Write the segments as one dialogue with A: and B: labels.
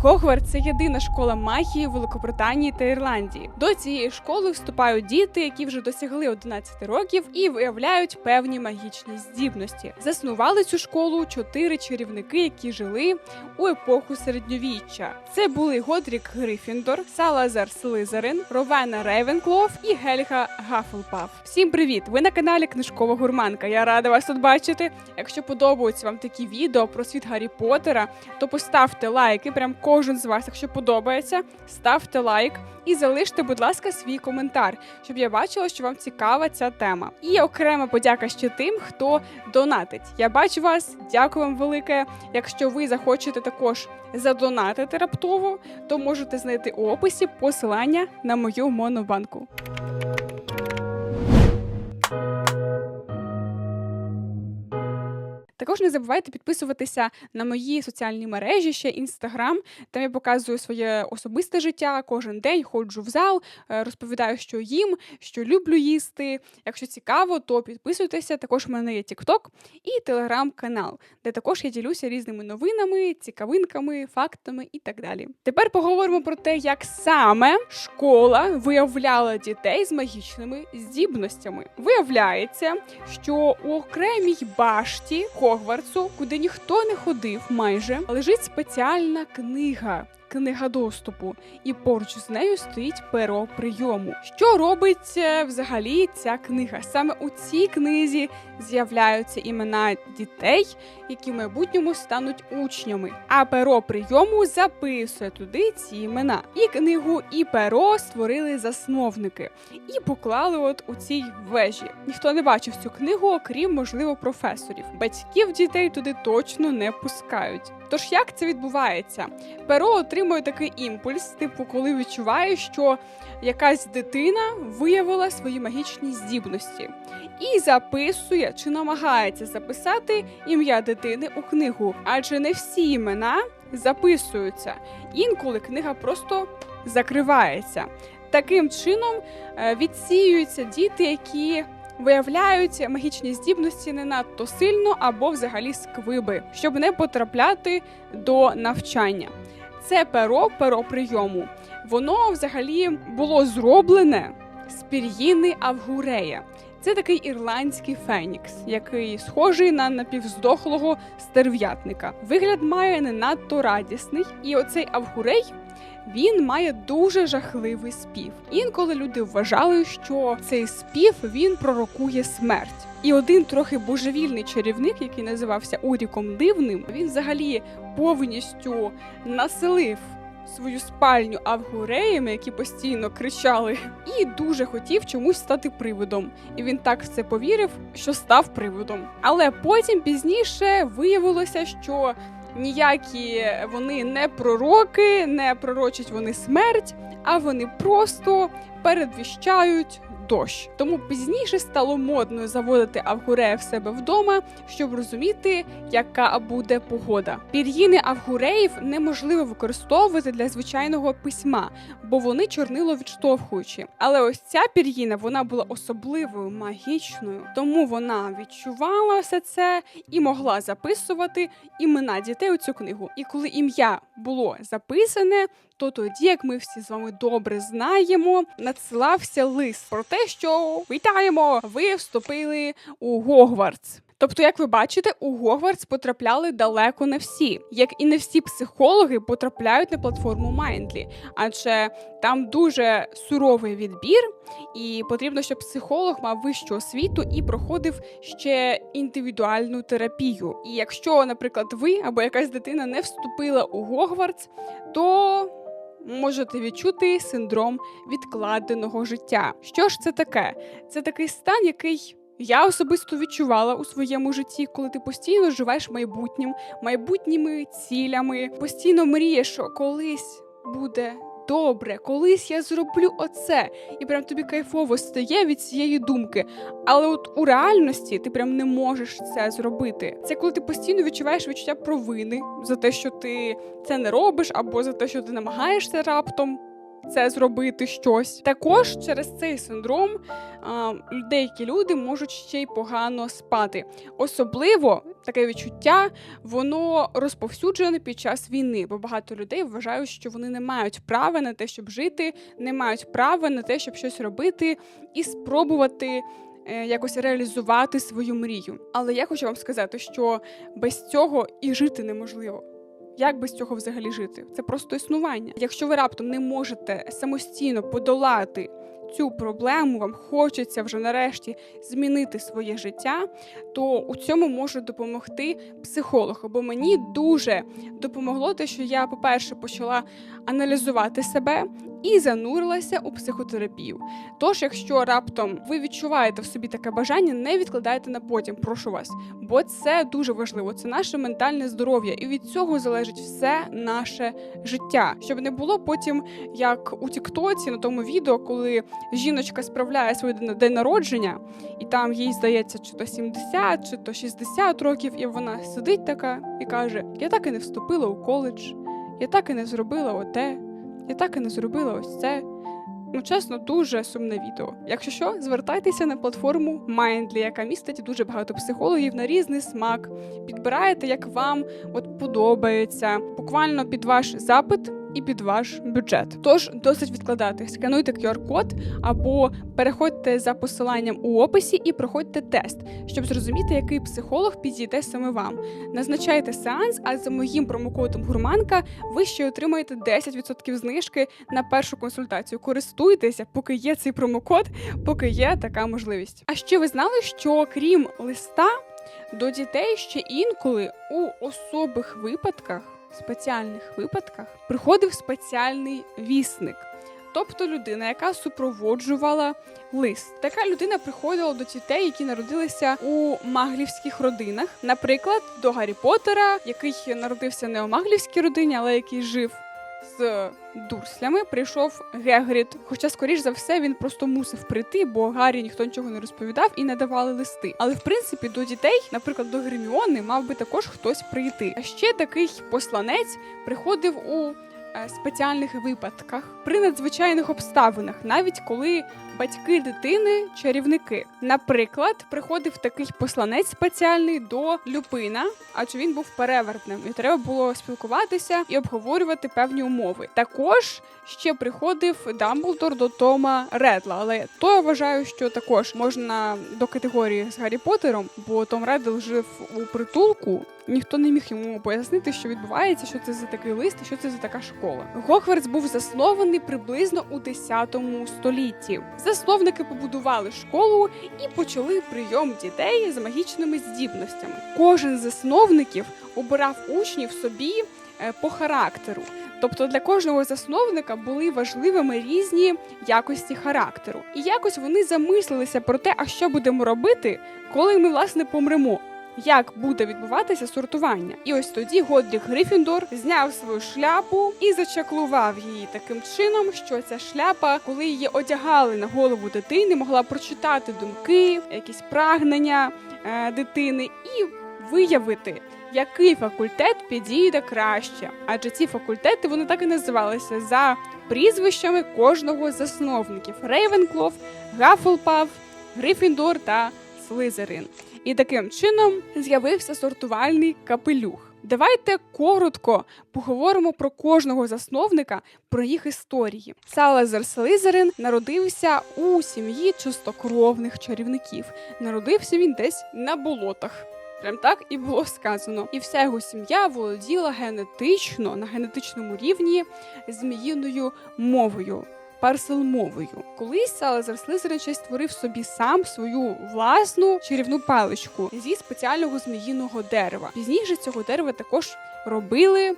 A: Гогвард це єдина школа магії в Великобританії та Ірландії. До цієї школи вступають діти, які вже досягли 11 років і виявляють певні магічні здібності. Заснували цю школу чотири чарівники, які жили у епоху середньовіччя. Це були Годрік Грифіндор, Салазар Слизерин, Ровена Рейвенклов і Гельга Гафлпаф. Всім привіт! Ви на каналі Книжкова Гурманка. Я рада вас тут бачити. Якщо подобаються вам такі відео про світ Гаррі Поттера, то поставте лайки. Прям кожен з вас, якщо подобається, ставте лайк і залиште, будь ласка, свій коментар, щоб я бачила, що вам цікава ця тема. І окрема подяка ще тим, хто донатить. Я бачу вас, дякую вам велике. Якщо ви захочете також задонатити раптово, то можете знайти у описі посилання на мою монобанку. Також не забувайте підписуватися на мої соціальні мережі, ще інстаграм. Там я показую своє особисте життя. Кожен день ходжу в зал, е, розповідаю, що їм, що люблю їсти. Якщо цікаво, то підписуйтеся. Також в мене є TikTok і телеграм-канал, де також я ділюся різними новинами, цікавинками, фактами і так далі. Тепер поговоримо про те, як саме школа виявляла дітей з магічними здібностями. Виявляється, що у окремій башті Хогвартсу, куди ніхто не ходив майже, лежить спеціальна книга. Книга доступу, і поруч з нею стоїть перо прийому. Що робить взагалі ця книга? Саме у цій книзі з'являються імена дітей, які в майбутньому стануть учнями. А перо прийому записує туди ці імена. І книгу, і перо створили засновники і поклали от у цій вежі. Ніхто не бачив цю книгу, окрім можливо професорів. Батьків дітей туди точно не пускають. Тож як це відбувається? Перо отримує такий імпульс, типу, коли відчуває, що якась дитина виявила свої магічні здібності і записує чи намагається записати ім'я дитини у книгу, адже не всі імена записуються. Інколи книга просто закривається. Таким чином е, відсіюються діти, які виявляють магічні здібності не надто сильно або взагалі сквиби, щоб не потрапляти до навчання. Це перо, перо прийому. Воно взагалі було зроблене з пір'їни Авгурея. Це такий ірландський фенікс, який схожий на напівздохлого стерв'ятника. Вигляд має не надто радісний, і оцей Авгурей він має дуже жахливий спів. Інколи люди вважали, що цей спів він пророкує смерть. І один трохи божевільний чарівник, який називався Уріком Дивним, він взагалі повністю населив. Свою спальню авгуреями, які постійно кричали, і дуже хотів чомусь стати привидом. І він так в це повірив, що став привидом. Але потім пізніше виявилося, що ніякі вони не пророки, не пророчать вони смерть, а вони просто передвіщають дощ. Тому пізніше стало модно заводити авгурея в себе вдома, щоб розуміти, яка буде погода. Пір'їни авгуреїв неможливо використовувати для звичайного письма, бо вони чорнило відштовхуючі. Але ось ця пір'їна вона була особливою магічною, тому вона відчувала все це і могла записувати імена дітей у цю книгу. І коли ім'я було записане, то тоді, як ми всі з вами добре знаємо, надсилався лист про те, що вітаємо, ви вступили у Гогвартс. Тобто, як ви бачите, у Гогвартс потрапляли далеко не всі, як і не всі психологи потрапляють на платформу Майндлі, адже там дуже суровий відбір, і потрібно, щоб психолог мав вищу освіту і проходив ще індивідуальну терапію. І якщо, наприклад, ви або якась дитина не вступила у Гогвартс, то можете відчути синдром відкладеного життя. Що ж це таке? Це такий стан, який. Я особисто відчувала у своєму житті, коли ти постійно живеш майбутнім, майбутніми цілями, постійно мрієш, що колись буде добре, колись я зроблю оце, і прям тобі кайфово стає від цієї думки. Але от у реальності ти прям не можеш це зробити. Це коли ти постійно відчуваєш відчуття провини за те, що ти це не робиш, або за те, що ти намагаєшся раптом. Це зробити щось. Також через цей синдром а, деякі люди можуть ще й погано спати. Особливо таке відчуття, воно розповсюджене під час війни, бо багато людей вважають, що вони не мають права на те, щоб жити, не мають права на те, щоб щось робити і спробувати. е, Якось реалізувати свою мрію. Але я хочу вам сказати, що без цього і жити неможливо. Як без цього взагалі жити? Це просто існування. Якщо ви раптом не можете самостійно подолати цю проблему, вам хочеться вже нарешті змінити своє життя, то у цьому може допомогти психолог. Бо мені дуже допомогло те, що я, по-перше, почала аналізувати себе і занурилася у психотерапію. Тож, якщо раптом ви відчуваєте в собі таке бажання, не відкладайте на потім, прошу вас, бо це дуже важливо. Це наше ментальне здоров'я, і від цього залежить все наше життя, щоб не було потім, як у Тіктоці на тому відео, коли жіночка справляє день- день народження, і там їй здається, чи то 70, чи то 60 років, і вона сидить така і каже: Я так і не вступила у коледж, я так і не зробила оте, я так і не зробила ось це. Ну, чесно, дуже сумне відео. Якщо що, звертайтеся на платформу Mindly, яка містить дуже багато психологів на різний смак. Підбираєте, як вам от подобається, буквально під ваш запит і під ваш бюджет. Тож досить відкладати. Скануйте QR-код або переходьте за посиланням у описі і проходьте тест, щоб зрозуміти, який психолог підійде саме вам. Назначайте сеанс, а за моїм промокодом гурманка ви ще отримаєте 10% знижки на першу консультацію. Користуйтеся, поки є цей промокод, поки є така можливість. А ще ви знали, що крім листа до дітей ще інколи у особих випадках, спеціальних випадках, приходив спеціальний вісник. Тобто людина, яка супроводжувала лист. Така людина приходила до дітей, які народилися у маглівських родинах. Наприклад, до Гаррі Поттера, який народився не у маглівській родині, але який жив з дурслями, прийшов Гегрід. Хоча, скоріш за все, він просто мусив прийти, бо Гаррі ніхто нічого не розповідав і не давали листи. Але в принципі до дітей, наприклад, до Герміони, мав би також хтось прийти. А ще такий посланець приходив у спеціальних випадках при надзвичайних обставинах, навіть коли батьки дитини чарівники. Наприклад, приходив такий посланець спеціальний до Люпина, адже він був перевертним, і треба було спілкуватися і обговорювати певні умови. Також ще приходив Дамблдор до Тома Редла, але то я вважаю, що також можна до категорії з Гаррі Поттером, бо Том Редл жив у притулку. Ніхто не міг йому пояснити, що відбувається, що це за такий лист, і що це за така школа. Гогвартс був заснований приблизно у 10 столітті. Засновники побудували школу і почали прийом дітей з магічними здібностями. Кожен з засновників обирав учнів собі е, по характеру. Тобто для кожного засновника були важливими різні якості характеру, і якось вони замислилися про те, а що будемо робити, коли ми власне помремо. Як буде відбуватися сортування? І ось тоді Годрік Грифіндор зняв свою шляпу і зачаклував її таким чином, що ця шляпа, коли її одягали на голову дитини, могла прочитати думки, якісь прагнення е, дитини і виявити, який факультет підійде краще. Адже ці факультети вони так і називалися за прізвищами кожного з засновників: Рейвенклов, Гафлпав, Грифіндор та Слизерин. І таким чином з'явився сортувальний капелюх. Давайте коротко поговоримо про кожного засновника, про їх історії. Салазар Слизерин народився у сім'ї чистокровних чарівників. Народився він десь на болотах. Прям так і було сказано. І вся його сім'я володіла генетично на генетичному рівні зміїною мовою. Парселмовою. Колись Салазар Слизерин ще створив собі сам свою власну чарівну паличку зі спеціального зміїного дерева. Пізніше цього дерева також робили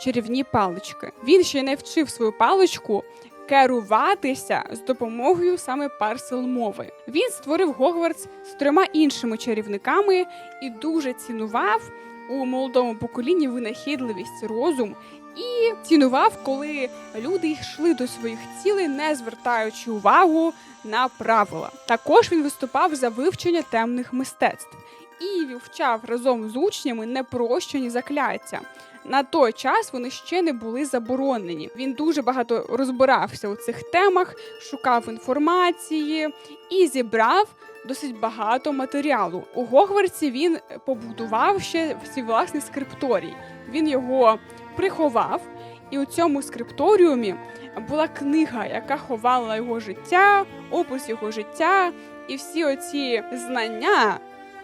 A: чарівні палички. Він ще не вчив свою паличку керуватися з допомогою саме парселмови. Він створив Гогвартс з трьома іншими чарівниками і дуже цінував у молодому поколінні винахідливість, розум і цінував, коли люди йшли до своїх цілей, не звертаючи увагу на правила. Також він виступав за вивчення темних мистецтв і вивчав разом з учнями непрощені закляття. На той час вони ще не були заборонені. Він дуже багато розбирався у цих темах, шукав інформації і зібрав досить багато матеріалу. У Гогвартсі він побудував ще свій власний скрипторій. Він його приховав, і у цьому скрипторіумі була книга, яка ховала його життя, опис його життя і всі оці знання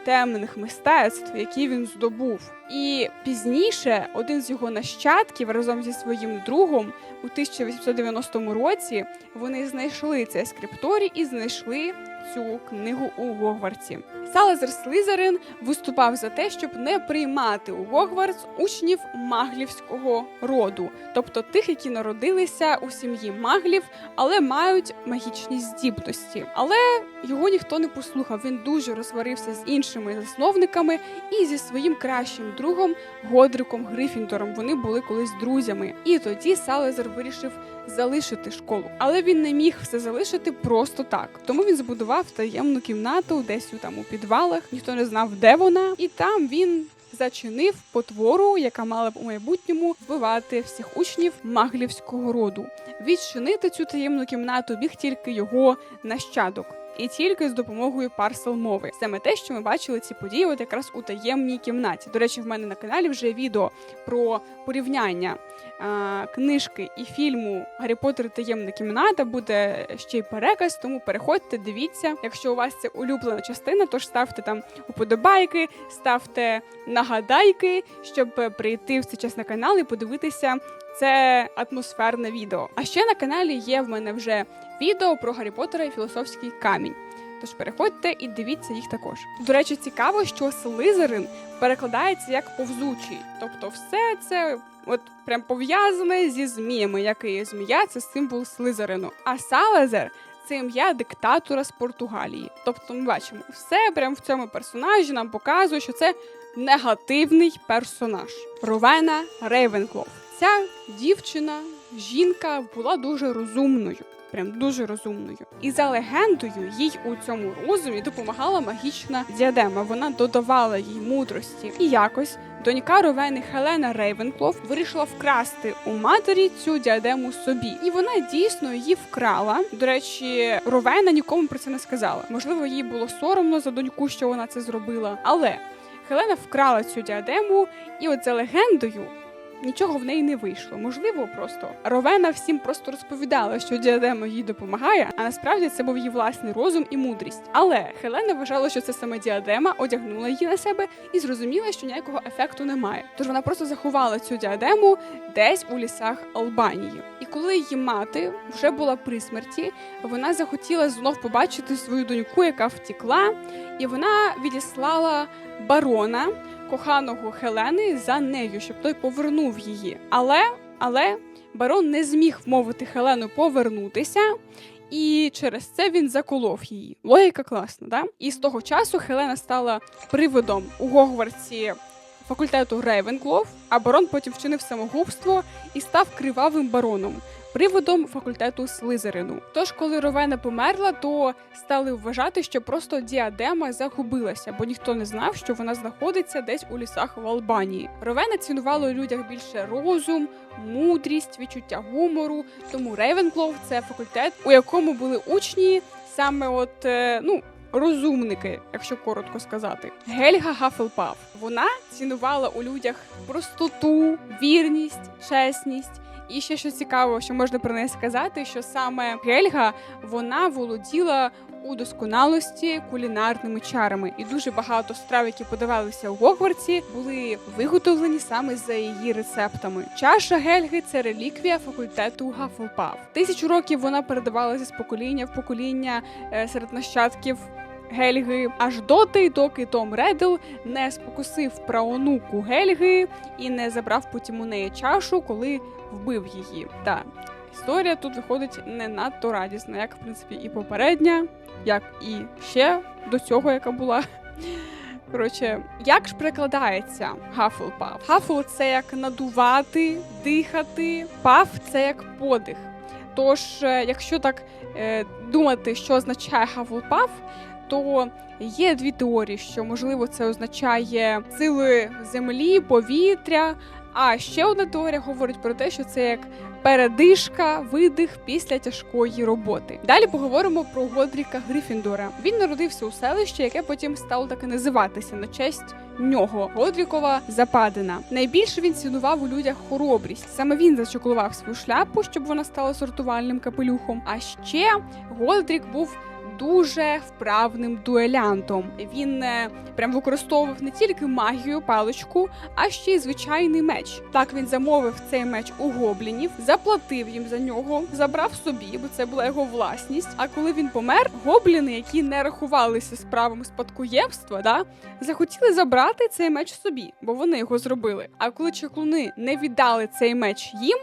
A: темних мистецтв, які він здобув. І пізніше один з його нащадків разом зі своїм другом у 1890 році вони знайшли цей скрипторій і знайшли цю книгу у Гогвартсі. Салазар Слизерин виступав за те, щоб не приймати у Гогвартс учнів маглівського роду, тобто тих, які народилися у сім'ї маглів, але мають магічні здібності. Але його ніхто не послухав. Він дуже розсварився з іншими засновниками і зі своїм кращим другом Годриком Грифіндором. Вони були колись друзями. І тоді Салазар вирішив залишити школу, але він не міг все залишити просто так. Тому він збудував таємну кімнату, десь у там у підвалах. Ніхто не знав, де вона, і там він. Зачинив потвору, яка мала б у майбутньому вбивати всіх учнів маглівського роду. Відчинити цю таємну кімнату біг тільки його нащадок і тільки з допомогою парсел мови. Саме те, що ми бачили ці події, от якраз у таємній кімнаті. До речі, в мене на каналі вже відео про порівняння а, книжки і фільму Гаррі Поттер таємна кімната. Буде ще й переказ, тому переходьте, дивіться. Якщо у вас це улюблена частина, то ж ставте там уподобайки, ставте нагадайки, щоб прийти в цей час на канал і подивитися. Це атмосферне відео. А ще на каналі є в мене вже відео про Гаррі Поттера і філософський камінь. Тож переходьте і дивіться їх також. До речі, цікаво, що Слизерин перекладається як повзучий, тобто все це от прям пов'язане зі зміями, як і змія це символ Слизерину. А Салазер це ім'я диктатора з Португалії. Тобто, ми бачимо, все прям в цьому персонажі нам показує, що це негативний персонаж. Ровена Рейвенклов. Ця дівчина, жінка була дуже розумною прям дуже розумною. І за легендою, їй у цьому розумі допомагала магічна діадема. Вона додавала їй мудрості. І якось донька Ровени Хелена Рейвенклоф вирішила вкрасти у матері цю діадему собі, і вона дійсно її вкрала. До речі, Ровена нікому про це не сказала. Можливо, їй було соромно за доньку, що вона це зробила, але. Хелена вкрала цю діадему, і от за легендою нічого в неї не вийшло. Можливо, просто Ровена всім просто розповідала, що діадема їй допомагає, а насправді це був її власний розум і мудрість. Але Хелена вважала, що це саме діадема одягнула її на себе і зрозуміла, що ніякого ефекту немає. Тож вона просто заховала цю діадему десь у лісах Албанії. І коли її мати вже була при смерті, вона захотіла знов побачити свою доньку, яка втікла, і вона відіслала барона коханого Хелени за нею, щоб той повернув її. Але але барон не зміг вмовити Хелену повернутися. І через це він заколов її. Логіка класна, да? І з того часу Хелена стала приводом у Гогвартсі факультету Рейвенклов, а барон потім вчинив самогубство і став кривавим бароном приводом факультету Слизерину. Тож, коли Ровена померла, то стали вважати, що просто діадема загубилася, бо ніхто не знав, що вона знаходиться десь у лісах в Албанії. Ровена цінувала у людях більше розум, мудрість, відчуття гумору. Тому Рейвенклов це факультет, у якому були учні саме от е, ну. Розумники, якщо коротко сказати, Гельга Гафелпав. Вона цінувала у людях простоту, вірність, чесність і ще що цікаво, що можна про неї сказати, що саме Гельга вона володіла у досконалості кулінарними чарами, і дуже багато страв, які подавалися у Гогвартсі, були виготовлені саме за її рецептами. Чаша Гельги це реліквія факультету Гафлпав. Тисячу років вона передавалася з покоління в покоління е, серед нащадків. Гельги аж доти, доки Том Редл не спокусив праонуку Гельги і не забрав потім у неї чашу, коли вбив її. Та історія тут виходить не надто радісна, як в принципі і попередня, як і ще до цього, яка була. Коротше, як ж перекладається Гафлпаф? Гафл це як надувати, дихати, паф це як подих. Тож, е, якщо так е, думати, що означає Гафлпаф, то є дві теорії, що можливо це означає сили землі, повітря. А ще одна теорія говорить про те, що це як передишка, видих після тяжкої роботи. Далі поговоримо про Годріка Грифіндора. Він народився у селищі, яке потім стало так називатися на честь нього Годрікова Западина. Найбільше він цінував у людях хоробрість. Саме він зачоклував свою шляпу, щоб вона стала сортувальним капелюхом. А ще Годрік був. Дуже вправним дуелянтом. Він е, прям використовував не тільки магію, паличку, а ще й звичайний меч. Так він замовив цей меч у гоблінів, заплатив їм за нього, забрав собі, бо це була його власність. А коли він помер, гобліни, які не рахувалися з правом спадкоємства, да, захотіли забрати цей меч собі, бо вони його зробили. А коли чаклуни не віддали цей меч їм,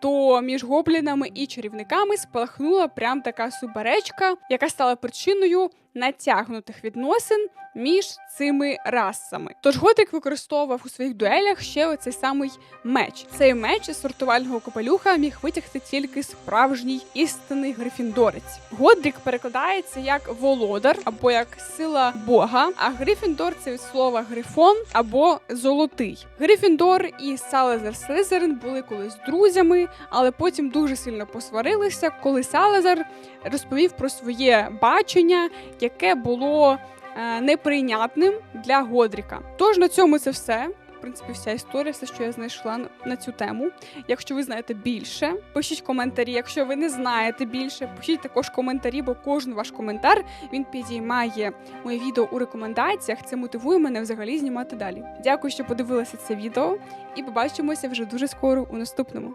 A: то між гоблінами і чарівниками спалахнула прям така суперечка, яка стала причиною натягнутих відносин між цими расами. Тож Годрік використовував у своїх дуелях ще оцей самий меч. Цей меч із сортувального капелюха міг витягти тільки справжній істинний грифіндорець. Годрік перекладається як володар або як сила Бога. А Грифіндор це від слова грифон або золотий. Грифіндор і Салазар Слизерин були колись друзями, але потім дуже сильно посварилися, коли Салазар розповів про своє бачення, яке було е, неприйнятним для Годріка. Тож на цьому це все. В принципі, вся історія, все, що я знайшла на- цю тему. Якщо ви знаєте більше, пишіть коментарі. Якщо ви не знаєте більше, пишіть також коментарі, бо кожен ваш коментар він підіймає моє відео у рекомендаціях. Це мотивує мене взагалі знімати далі. Дякую, що подивилися це відео, і побачимося вже дуже скоро у наступному.